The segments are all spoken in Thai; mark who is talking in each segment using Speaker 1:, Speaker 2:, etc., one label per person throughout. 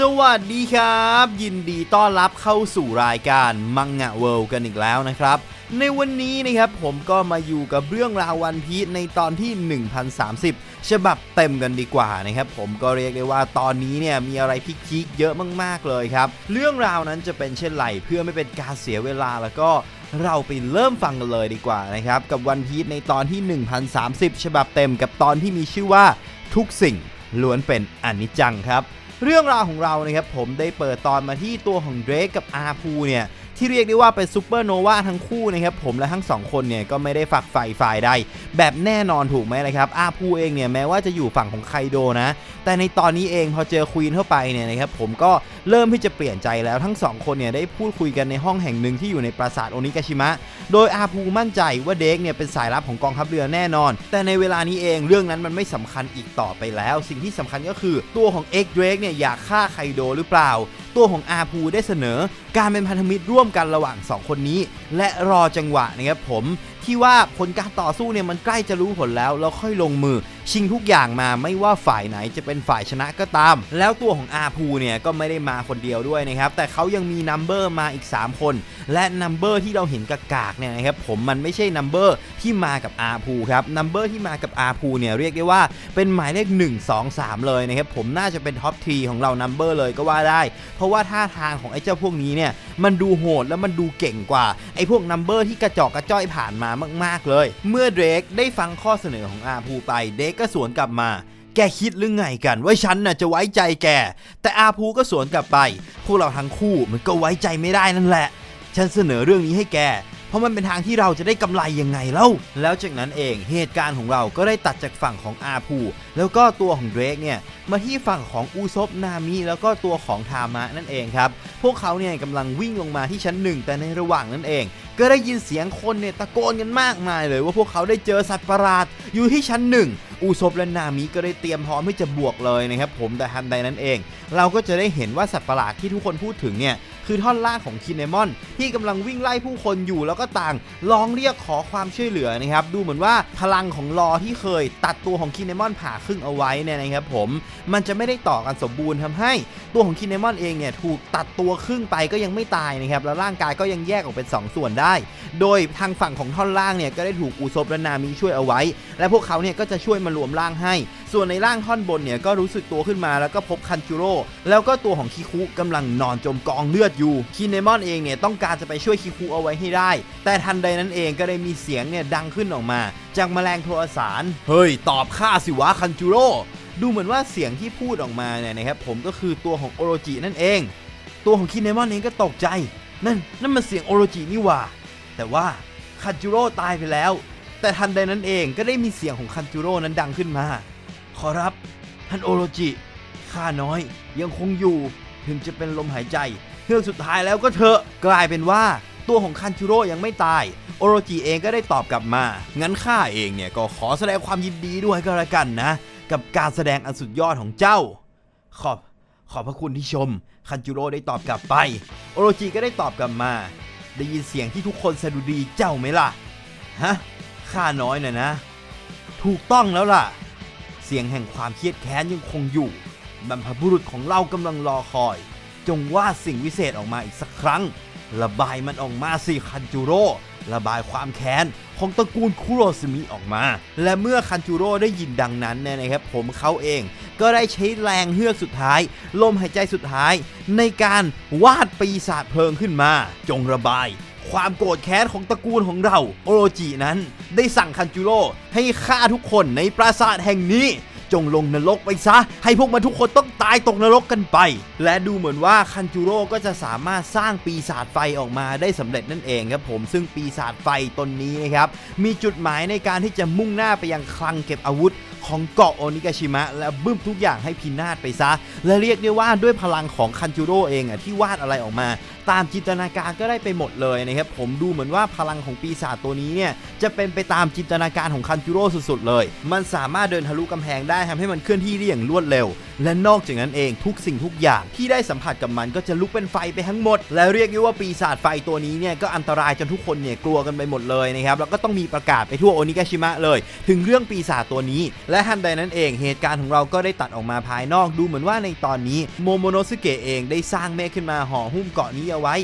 Speaker 1: สวัสดีครับ ยินดีต้อนรับเข้าสู่รายการมังงะเวิลด์กันอีกแล้วนะครับ ในวันนี้นะครับผมก็มาอยู่กับเรื่องราววันพีชในตอนที่ 1030 ฉบับเต็มกันดีกว่านะครับ ผมก็เรียกได้ว่าตอนนี้เนี่ยมีอะไรพิกๆเยอะมากๆเลยครับ เรื่องราวนั้นจะเป็นเช่นไรเพื่อไม่เป็นการเสียเวลาแล้วก็เราไปเริ่มฟังกันเลยดีกว่านะครับ กับวันพีชในตอนที่ 1030 ฉบับเต็มกับตอนที่มีชื่อว่าทุกสิ่งล้วนเป็นอนิจจังครับ เรื่องราวของเรานะครับผมได้เปิดตอนมาที่ตัวของเดรกกับอาพูเนี่ย ที่เรียกได้ว่าเป็นซูเปอร์โนวาทั้งคู่นะครับผมและทั้งสองคนเนี่ยก็ไม่ได้ฝักใฝ่ฝ่ายใด แบบแน่นอนถูกไหมนะครับอาพูเองเนี่ยแม้ว่าจะอยู่ฝั่งของไคโดนะ แต่ในตอนนี้เองพอเจอควีนเข้าไปเนี่ยนะครับผมก็เริ่มที่จะเปลี่ยนใจแล้วทั้งสองคนเนี่ยได้พูดคุยกันในห้องแห่งหนึ่งที่อยู่ในปราสาทโอนิกาชิมะ โดยอาพูมั่นใจว่าเด็กเนี่ยเป็นสายลับของกองทัพเรือแน่นอน แต่ในเวลานี้เองเรื่องนั้นมันไม่สำคัญอีกต่อไปแล้ว สิ่งที่สำคัญก็คือตัวของเอ็กเดรกเนี่ยอยากฆ่าไคโดหรือเปล่า ตัวของอาพูได้เสนอ การเป็นพันธมิตรร่วมกันระหว่าง 2 คนนี้ และรอจังหวะนะครับผมที่ว่าผลการต่อสู้เนี่ยมันใกล้จะรู้ผลแล้ว เราค่อยลงมือ ชิงทุกอย่างมาไม่ว่าฝ่ายไหนจะเป็นฝ่ายชนะก็ตาม แล้วตัวของอาพูเนี่ยก็ไม่ได้มาคนเดียวด้วยนะครับ แต่เขายังมีนัมเบอร์มาอีก 3 คน และนัมเบอร์ที่เราเห็นกากๆเนี่ยนะครับผมมันไม่ใช่นัมเบอร์ที่มากับอาพูครับนัมเบอร์ที่มากับอาพูเนี่ยเรียกได้ว่าเป็นหมายเลข1 2 3 เลยนะครับผมน่าจะเป็นท็อปทรีของเรานัมเบอร์เลยก็ว่าได้ เพราะว่าท่าทางของไอ้เจ้าพวกนี้เนี่ยมันดูโหดแล้วมันดูเก่งกว่าไอ้พวกนัมเบอร์ที่กระจอกกระจ้อยผ่านมามาก ๆเลย เมื่อเดรกได้ฟังข้อเสนอของอาพูไปเดรกก็สวนกลับมา แกคิดหรือไงกันว่าฉันน่ะจะไว้ใจแก แต่อาภูก็สวนกลับไป พวกเราทั้งคู่มันก็ไว้ใจไม่ได้นั่นแหละ ฉันเสนอเรื่องนี้ให้แก เพราะมันเป็นทางที่เราจะได้กำไรยังไงเล่า แล้วจากนั้นเองเหตุการณ์ของเราก็ได้ตัดจากฝั่งของอาภู แล้วก็ตัวของเดรกเนี่ยมาที่ฝั่งของอูซบนามิแล้วก็ตัวของทามะนั่นเองครับ พวกเขาเนี่ยกำลังวิ่งลงมาที่ชั้นหนึ่งแต่ในระหว่างนั้นเองก็ได้ยินเสียงคนเนี่ยตะโกนกันมากมายเลยว่าพวกเขาได้เจอสัตว์ประหลาดอยู่ที่ชั้นหนึ่ง อูซบและนามิก็ได้เตรียมพร้อมที่จะบวกเลยนะครับผมแต่ทันใดนั้นเอง เราก็จะได้เห็นว่าสัตว์ประหลาดที่ทุกคนพูดถึงเนี่ย คือท่อนล่างของคินเนมอน ที่กำลังวิ่งไล่ผู้คนอยู่แล้วก็ต่างร้องเรียกขอความช่วยเหลือนะครับดูเหมือนว่าพลังของลอที่เคย ตัดตัวของคินเนมอนผ่าครึ่งเอาไว้เนี่ยนะครับผมมันจะไม่ได้ต่อกันสมบูรณ์ทำให้ตัวของคินเนมอนเองเนี่ยถูกตัดตัวครึ่งไปก็ยังไม่ตายนะครับแล้วร่างกายก็ยังแยกออกเป็นสองส่วนได้ โดยทางฝั่งของท่อนล่างเนี่ยก็ได้ถูกอูซบและนามิช่วยเอาไว้ และพวกเขาเนี่ยก็จะช่วยมารวมร่างให้ ส่วนในร่างท่อนบนเนี่ยก็รู้สึกตัวขึ้นมาแล้วก็พบคันจูโร่แล้วก็ตัวของคิคุกำลังนอนจมกองเลือดอยู่คินเนมอนเองเนี่ยต้องการจะไปช่วยคิคุเอาไว้ให้ได้ แต่ทันใดนั้นเองก็ได้มีเสียงเนี่ยดังขึ้นออกมา จากแมลงโทรสาร เฮ้ย ตอบข้าสิวะคันจูโร่ดูเหมือนว่าเสียงที่พูดออกมาเนี่ยนะครับผมก็คือตัวของโอโรจินั่นเอง ตัวของคินเนมอนเองก็ตกใจ นั่นนั่นมันเสียงโอโรจินี่หว่า แต่ว่าคันจูโร่ตายไปแล้ว แต่ทันใดนั้นเองก็ได้มีเสียงของคันจูโร่นั้นดังขึ้นมา อรับ ท่านโอโรจิข้าน้อยยังคงอยู่ถึงจะเป็นลมหายใจเฮือกสุดท้ายแล้วก็เถอะกลายเป็นว่าตัวของคันจูโร่ยังไม่ตาย โอโรจิเองก็ได้ตอบกลับมา งั้นข้าเองเนี่ยก็ขอแสดงความยินดีด้วยก็แล้วกันนะ กับการแสดงอันสุดยอดของเจ้า ขอบขอบพระคุณที่ชม คันจูโร่ได้ตอบกลับไป โอโรจิก็ได้ตอบกลับมา ได้ยินเสียงที่ทุกคนสะดุดีเจ้าไหมล่ะ ฮะ ข้าน้อยน่ะนะ ถูกต้องแล้วล่ะ เสียงแห่งความเครียดแค้นยังคงอยู่บรรพบุรุษของเรากำลังรอคอย จงวาดสิ่งวิเศษออกมาอีกสักครั้ง ระบายมันออกมาสิคันจูโร่ระบายความแค้นของตระกูลคุโรซึมิออกมา และเมื่อคันจูโร่ได้ยินดังนั้นเนี่ยนะครับ ผมเขาเองก็ได้ใช้แรงเฮือกสุดท้าย ลมหายใจสุดท้าย ในการวาดปีศาจเพลิงขึ้นมา จงระบาย ความโกรธแค้นของตระกูลของเราโอโรจินั้น ได้สั่งคันจูโร่ให้ฆ่าทุกคนในปราสาทแห่งนี้ จงลงนรกไปซะ ให้พวกมันทุกคนต้องตายตกนรกกันไป และดูเหมือนว่าคันจูโร่ก็จะสามารถสร้างปีศาจไฟออกมาได้สำเร็จนั่นเองครับผมซึ่งปีศาจไฟตนนี้นะครับมีจุดหมายในการที่จะมุ่งหน้าไปยังคลังเก็บอาวุธ ของเกาะโอนิกาชิมะ และบึ้มทุกอย่างให้พินาศไปซะ และเรียกได้ว่าด้วยพลังของคันจูโร่เองอะที่วาดอะไรออกมา ตามจินตนาการก็ได้ไปหมดเลยนะครับผมดูเหมือนว่าพลังของปีศาจตัวนี้เนี่ยจะเป็นไปตามจินตนาการของคันจูโร่สุดๆเลย มันสามารถเดินทะลุกำแพงได้ทำให้มันเคลื่อนที่ได้อย่างรวดเร็วและนอกจากนั้นเองทุกสิ่งทุกอย่างที่ได้สัมผัสกับมันก็จะลุกเป็นไฟไปทั้งหมด และเรียกได้ว่าปีศาจไฟตัวนี้เนี่ยก็อันตรายจนทุกคนเนี่ยกลัวกันไปหมดเลยนะครับแล้วก็ต้องมีประกาศไปทั่วโอนิกาชิมะเลย ถึงเรื่องปีศาจตัวนี้ และทันใดนั้นเองเหตุการณ์ของเราก็ได้ตัดออกมาภายนอกดูเหมือนว่าในตอนนี้โมโมโนสึเกะเองได้สร้างเมฆขึ้นมาห่อหุ้มเกาะนี้เอาไว้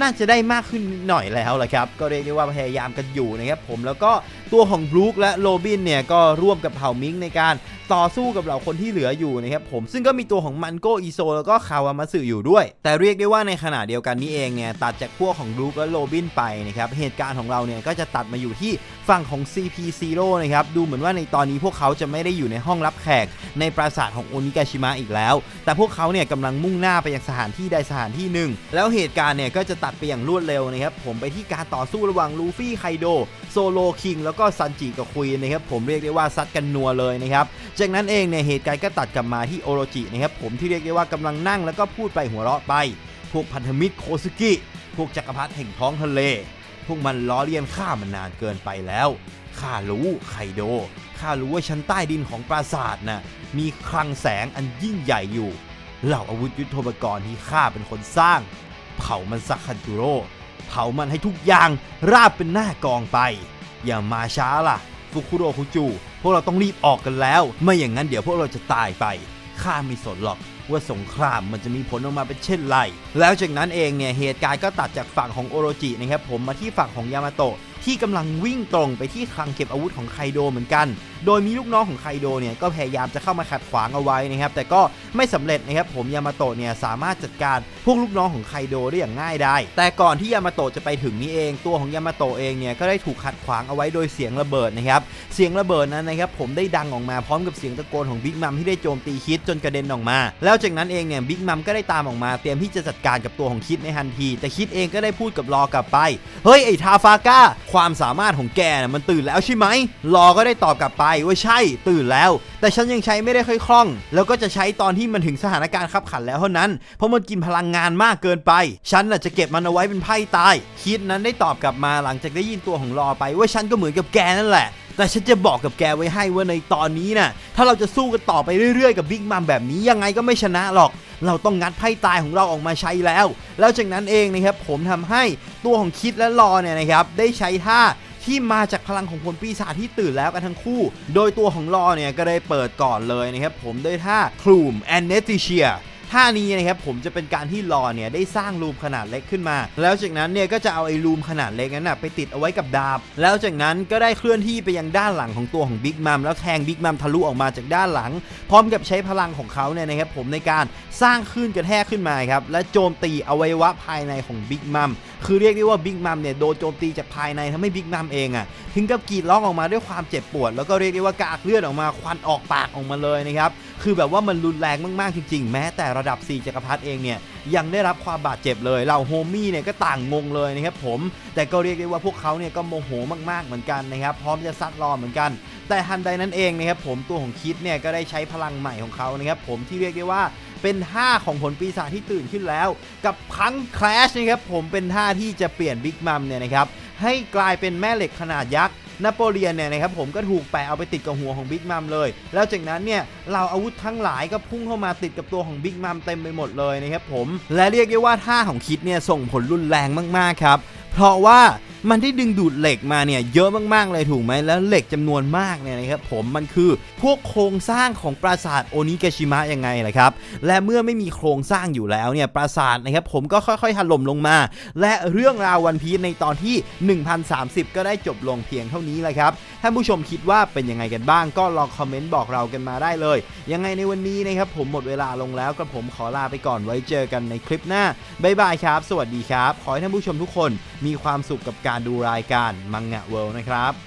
Speaker 1: น่าจะได้มากขึ้นหน่อยแล้วละครับ ก็เรียกได้ว่าพยายามกันอยู่นะครับผมแล้วก็ตัวของบรูคและโรบินเนี่ยก็ร่วมกับเผ่ามิงในการ ต่อสู้กับเหล่าคนที่เหลืออยู่นะครับผมซึ่งก็มีตัวของมันโกอีโซแล้วก็คาวามาสึอยู่ด้วย แต่เรียกได้ว่าในขณะเดียวกันนี้เองเนี่ยตัดจากพวกของบรูคและโรบินไปนะครับเหตุการณ์ของเราเนี่ยก็จะตัดมาอยู่ที่ฝั่งของ CP0 นะครับดูเหมือนว่าในตอนนี้พวกเขาจะไม่ได้อยู่ในห้องรับแขก ในปราสาทของโอนิกาชิมะอีกแล้ว แต่พวกเขาเนี่ยกำลังมุ่งหน้าไปยังสถานที่ใดสถานที่หนึ่ง แล้วเหตุการณ์เนี่ยก็จะตัดไปอย่างรวดเร็วนะครับผมไปที่การต่อสู้ระหว่างลูฟี่ไคโดโซโลคิงแล้วก็ซันจิกับควีนนะครับผมเรียกได้ว่าซัดกันนัวเลยนะครับ จากนั้นเองเนี่ยเหตุการณ์ก็ตัดกลับมาที่โอโรจินะครับผมที่เรียกได้ว่ากำลังนั่งแล้วก็พูดไปหัวเราะไป พวกพันธมิตรโคซุกิ พวกจักรพรรดิแห่งท้องทะเล พวกมันล้อเลียนข้ามันนานเกินไปแล้วข้ารู้ไคโดข้ารู้ว่าชั้นใต้ดินของปราสาทน่ะมีคลังแสงอันยิ่งใหญ่อยู่ เหล่าอาวุธยุทโธปกรณ์ที่ข้าเป็นคนสร้าง เผามันซักคันจูโร่เผามันให้ทุกอย่างราบเป็นหน้ากองไป อย่ามาช้าล่ะ ฟุคุโรคุจู พวกเราต้องรีบออกกันแล้ว ไม่อย่างนั้นเดี๋ยวพวกเราจะตายไป ข้าไม่สนหรอกว่าสงครามมันจะมีผลออกมาเป็นเช่นไร แล้วจากนั้นเองเนี่ยเหตุการณ์ก็ตัดจากฝั่งของโอโรจินะครับผมมาที่ฝั่งของยามาโตะที่กำลังวิ่งตรงไปที่คลังเก็บอาวุธของไคโดเหมือนกัน โดยมีลูกน้องของไคโดเนี่ยก็พยายามจะเข้ามาขัดขวางเอาไว้นะครับแต่ก็ไม่สำเร็จนะครับผมยามาโตะเนี่ยสามารถจัดการพวกลูกน้องของไคโดได้อย่างง่ายได้ แต่ก่อนที่ยามาโตะจะไปถึงนี่เอง ตัวของยามาโตะเองเนี่ยก็ได้ถูกขัดขวางเอาไว้โดยเสียงระเบิดนะครับเสียงระเบิดนั้นนะครับผมได้ดังออกมาพร้อมกับเสียงตะโกนของบิ๊กมัมที่ได้โจมตีคิดจนกระเด็นออกมา แล้วจากนั้นเองเนี่ยบิ๊กมัมก็ได้ตามออกมาเตรียมที่จะจัดการกับตัวของคิดในทันที แต่คิดเองก็ได้พูดกับรอกลับไป เฮ้ยไอ้ทาฟาก้าความสามารถของแกน่ะมันตื่นแล้วใช่ไหมรอก็ได้ตอบกลับไปว่าใช่ตื่นแล้ว แต่ฉันยังใช้ไม่ได้ค่อยคล่อง แล้วก็จะใช้ตอนที่มันถึงสถานการณ์ขับขันแล้วเท่านั้น เพราะมันกินพลังงานมากเกินไป ฉันน่ะจะเก็บมันเอาไว้เป็นไพ่ตาย คิดนั้นได้ตอบกลับมาหลังจากได้ยินตัวของรอไปว่าฉันก็เหมือนกับแกนั่นแหละแต่ฉันจะบอกกับแกไว้ให้ว่าในตอนนี้น่ะถ้าเราจะสู้กันต่อไปเรื่อยๆ กับบิ๊กมัมแบบนี้ยังไงก็ไม่ชนะหรอก เราต้องงัดไพ่ตายของเราออกมาใช้แล้ว แล้วจากนั้นเองนะครับผมทำให้ตัวของคิดและรอเนี่ยนะครับได้ใช้ท่า ที่มาจากพลังของผลปีศาจที่ตื่นแล้วกันทั้งคู่ โดยตัวของรอเนี่ยก็ได้เปิดก่อนเลยนะครับผมด้วยท่าคลูมแอนเนติเชียท่านี้นะครับผมจะเป็นการที่รอเนี่ยได้สร้างรูมขนาดเล็กขึ้นมา แล้วจากนั้นเนี่ยก็จะเอาไอ้รูมขนาดเล็กนั้นนะไปติดเอาไว้กับดาบ แล้วจากนั้นก็ได้เคลื่อนที่ไปยังด้านหลังของตัวของบิ๊กมัมแล้วแทงบิ๊กมัมทะลุออกมาจากด้านหลัง พร้อมกับใช้พลังของเขาเนี่ยนะครับผมในการสร้างคลื่นกระแทกขึ้นมาครับและโจมตีอวัยวะภายในของบิ๊กมัม คือเรียกได้ว่าบิ๊กมัมเนี่ยโดนโจมตีจากภายในทำให้บิ๊กมัมเองอะถึงกับกรีดร้องออกมาด้วยความเจ็บปวด แล้วก็เรียกได้ว่ากากเลือดออกมาควันออกปากออกมาเลยนะครับคือแบบว่ามันรุนแรงมากๆจริงๆ แม้แต่ระดับ 4จักรพรรดิเองเนี่ยยังได้รับความบาดเจ็บเลยเราโฮมี่เนี่ยก็ต่างงงเลยนะครับผม แต่ก็เรียกได้ว่าพวกเขาเนี่ยก็โมโหมากๆเหมือนกันนะครับ พร้อมจะซัดรอเหมือนกัน แต่ทันใดนั้นเองนะครับผมตัวของคิดเนี่ยก็ได้ใช้พลังใหม่ของเขานะครับผมที่เรียกได้ว่า เป็นท่าของผลปีศาจที่ตื่นขึ้นแล้ว กับพังแคลชนะครับผมเป็นท่าที่จะเปลี่ยนบิ๊กมัมเนี่ยนะครับให้กลายเป็นแม่เหล็กขนาดยักษ์นโปเลียนเนี่ยนะครับผมก็ถูกแปะเอาไปติดกับหัวของบิ๊กมัมเลย แล้วจากนั้นเนี่ยเราอาวุธทั้งหลายก็พุ่งเข้ามาติดกับตัวของบิ๊กมัมเต็มไปหมดเลยนะครับผมและเรียกได้ว่าท่าของคิดเนี่ยส่งผลรุนแรงมากๆครับเพราะว่า มันได้ดึงดูดเหล็กมาเนี่ยเยอะมากๆเลยถูกไหมแล้วเหล็กจำนวนมากเนี่ยนะครับผมมันคือพวกโครงสร้างของปราสาทโอนิเกชิมะยังไงล่ะครับและเมื่อไม่มีโครงสร้างอยู่แล้วเนี่ยปราสาทนะครับผมก็ค่อยๆถล่มลงมา และเรื่องราววันพีในตอนที่ 1030 ก็ได้จบลงเพียงเท่านี้แหละครับท่านผู้ชมคิดว่าเป็นยังไงกันบ้างก็ลองคอมเมนต์บอกเรากันมาได้เลย ยังไงในวันนี้นะครับผมหมดเวลาลงแล้วกระผมขอลาไปก่อนไว้เจอกันในคลิปหน้าบ๊ายบายครับ สวัสดีครับ ขอให้ท่านผู้ชมทุกคนมีความสุขกับการการดูรายการมังงะเวิลด์นะครับ